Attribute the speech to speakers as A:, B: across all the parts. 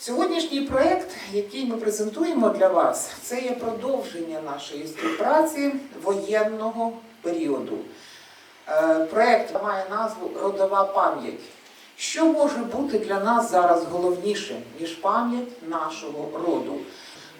A: Сьогоднішній проєкт, який ми презентуємо для вас, це є продовження нашої співпраці воєнного періоду. Е, Проєкт має назву Родова пам'ять. Що може бути для нас зараз головнішим, ніж пам'ять нашого роду?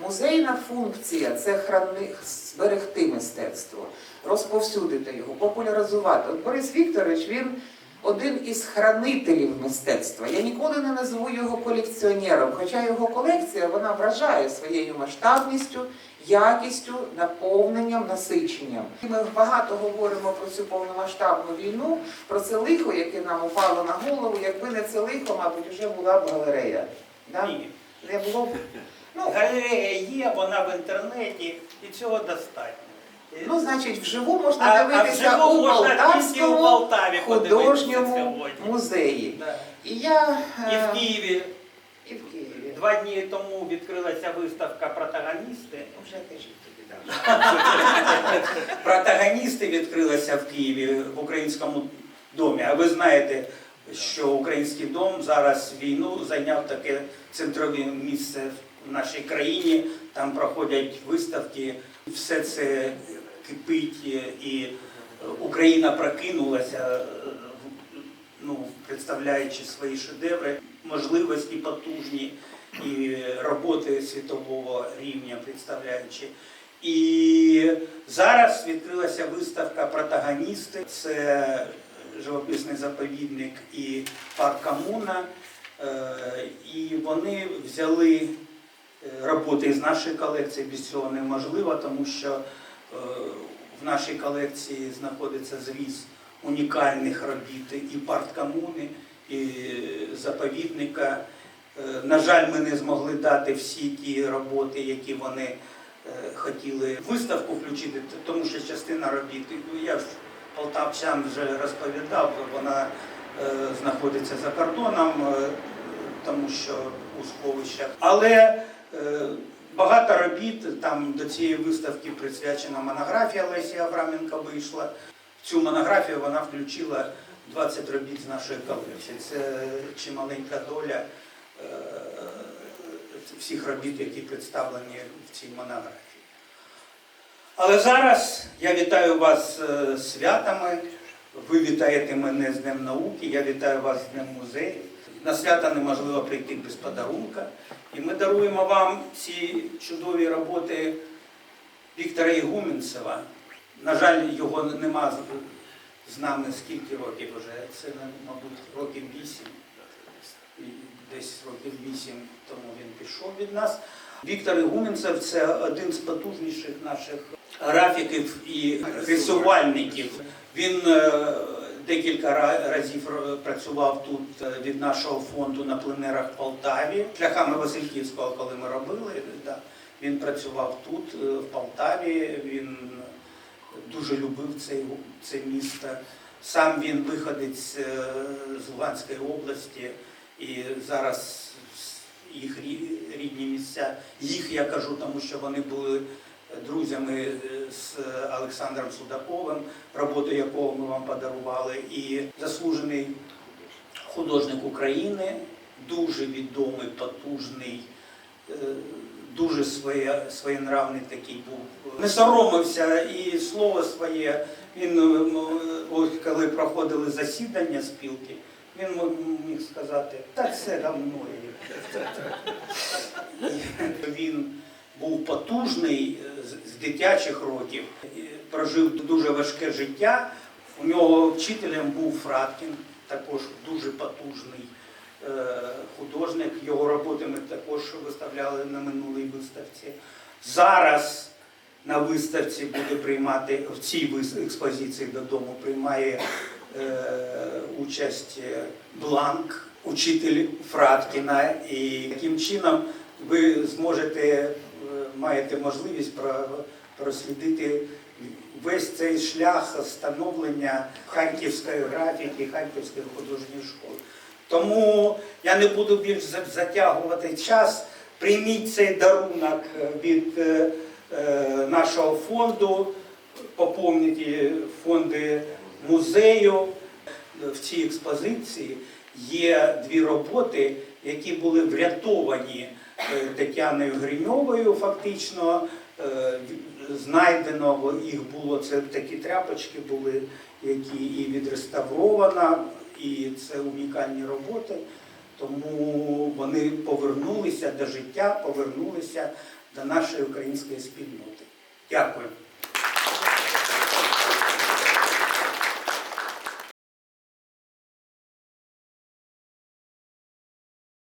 A: Музейна функція це храни... зберегти мистецтво, розповсюдити його, популяризувати. От Борис Вікторович він один із хранителів мистецтва. Я ніколи не назву його колекціонером, хоча його колекція вона вражає своєю масштабністю, якістю, наповненням, насиченням. Ми багато говоримо про цю повномасштабну війну, про це лихо, яке нам упало на голову. Якби не це лихо, мабуть, вже була б галерея. Да?
B: Ні.
A: Не було б. Ну,
B: Галерея є, вона в інтернеті, і цього достатньо.
A: Ну, значить, вживу можна
B: А- а вживу
A: у
B: можна тільки у
A: Полтавському
B: Полтаві подивитися
A: художньому
B: сьогодні.
A: музеї.
B: Да.
A: І я
B: І
A: е,
B: в Києві
A: і в Києві.
B: два дні тому відкрилася виставка протагоністи.
A: Вже кажіть тобі, да.
B: Протагоністи відкрилася в Києві в українському домі. А ви знаєте, що український дом зараз війну зайняв таке центрове місце в нашій країні. Там проходять виставки, все це кипить і Україна прокинулася, ну, представляючи свої шедеври, можливості потужні і роботи світового рівня представляючи. І зараз відкрилася виставка Протагоністи. Це живописний заповідник і парк Комуна. Е, І вони взяли е, роботи з нашої колекції. Без цього неможливо, тому що е, в нашій колекції знаходиться зріз унікальних робіт і парк комуни, і заповідника. Е, На жаль, ми не змогли дати всі ті роботи, які вони е, хотіли виставку включити, тому що частина робіт, ну, я ж полтавчан вже розповідав, вона е, знаходиться за кордоном, е, тому що у сховищах. Але е, багато робіт там до цієї виставки присвячена монографія Лесі Авраменко вийшла. В цю монографію вона включила 20 робіт з нашої колекції. Це чималенька доля е, всіх робіт, які представлені в цій монографії. Але зараз я вітаю вас е, з святами. Ви вітаєте мене з Днем науки, я вітаю вас з Днем музею. На свята неможливо прийти без подарунка. І ми даруємо вам ці чудові роботи Віктора Ігуменцева. На жаль, його нема з- нами скільки років вже. Це, мабуть, років вісім. Десь років вісім тому він пішов від нас. Віктор Ігуменцев це один з потужніших наших графіків і рисувальників. Він е, декілька разів працював тут е, від нашого фонду на пленерах в Полтаві. Шляхами Васильківського, коли ми робили, він працював тут, е, в Полтаві. Він дуже любив цей, це місто. Сам він виходець е, з Луганської області і зараз їх рі- рідні місця, їх я кажу, тому що вони були друзями е, з Олександром Судаковим, роботу якого ми вам подарували, і заслужений художник України, дуже відомий, потужний, е, дуже своє, своєнравний такий був. Не соромився і слово своє. Він, е, коли проходили засідання спілки, він міг сказати, та це давно. є». Він був потужний е, з- дитячих років, прожив дуже важке життя. У нього вчителем був Фраткін, також дуже потужний е, художник. Його роботи ми також виставляли на минулій виставці. Зараз на виставці буде приймати в цій експозиції додому приймає е, участь е, Бланк, учитель Фраткіна. І таким чином ви зможете, маєте можливість прослідити весь цей шлях становлення Харківської графіки, Харківської художньої школи. Тому я не буду більш затягувати час. Прийміть цей дарунок від е, е, нашого фонду, поповніть фонди музею. В цій експозиції є дві роботи, які були врятовані е, Тетяною Гриньовою, фактично. Е, Знайдено їх було це такі тряпочки були, які і відреставровано, і це унікальні роботи. Тому вони повернулися до життя, повернулися до нашої української спільноти. Дякую.